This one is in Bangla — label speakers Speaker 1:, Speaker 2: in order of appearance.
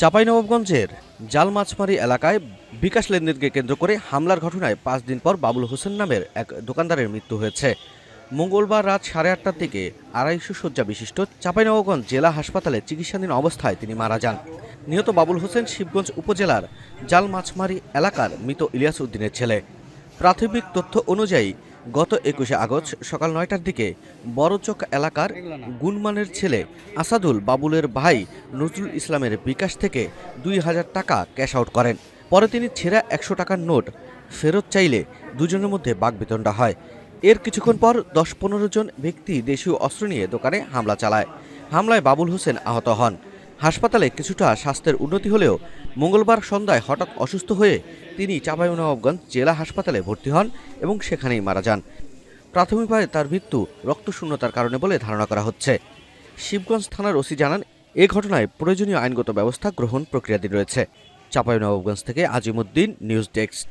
Speaker 1: চাঁপাইনবাবগঞ্জের জাল মাছমারি এলাকায় বিকাশ লেনদেনকে কেন্দ্র করে হামলার ঘটনায় পাঁচ দিন পর বাবুল হোসেন নামের এক দোকানদারের মৃত্যু হয়েছে। মঙ্গলবার রাত সাড়ে আটটার দিকে আড়াইশো শয্যা বিশিষ্ট চাঁপাইনবাবগঞ্জ জেলা হাসপাতালে চিকিৎসাধীন অবস্থায় তিনি মারা যান। নিহত বাবুল হোসেন শিবগঞ্জ উপজেলার জাল মাছমারি এলাকার মৃত ইলিয়াস উদ্দিনের ছেলে। প্রাথমিক তথ্য অনুযায়ী গত একুশে আগস্ট সকাল নয়টার দিকে বড়চক এলাকার গুনমানের ছেলে আসাদুল বাবুলের ভাই নজরুল ইসলামের বিকাশ থেকে দুই হাজার টাকা ক্যাশ আউট করেন। পরে তিনি ছেঁড়া একশো টাকার নোট ফেরত চাইলে দুজনের মধ্যে বাগবিতণ্ডা হয়। এর কিছুক্ষণ পর দশ পনেরো জন ব্যক্তি দেশীয় অস্ত্র নিয়ে দোকানে হামলা চালায়। হামলায় বাবুল হোসেন আহত হন। হাসপাতালে কিছুটা স্বাস্থ্যের উন্নতি হলেও মঙ্গলবার সন্ধ্যায় হঠাৎ অসুস্থ হয়ে তিনি চাঁপাইনবাবগঞ্জ জেলা হাসপাতালে ভর্তি হন এবং সেখানেই মারা যান। প্রাথমিকভাবে তার মৃত্যু রক্তশূন্যতার কারণে বলে ধারণা করা হচ্ছে। শিবগঞ্জ থানার ওসি জানান, এ ঘটনায় প্রয়োজনীয় আইনগত ব্যবস্থা গ্রহণ প্রক্রিয়াধীন রয়েছে। চাঁপাইনবাবগঞ্জ থেকে আজিমুদ্দিন, নিউজ ডেস্ক।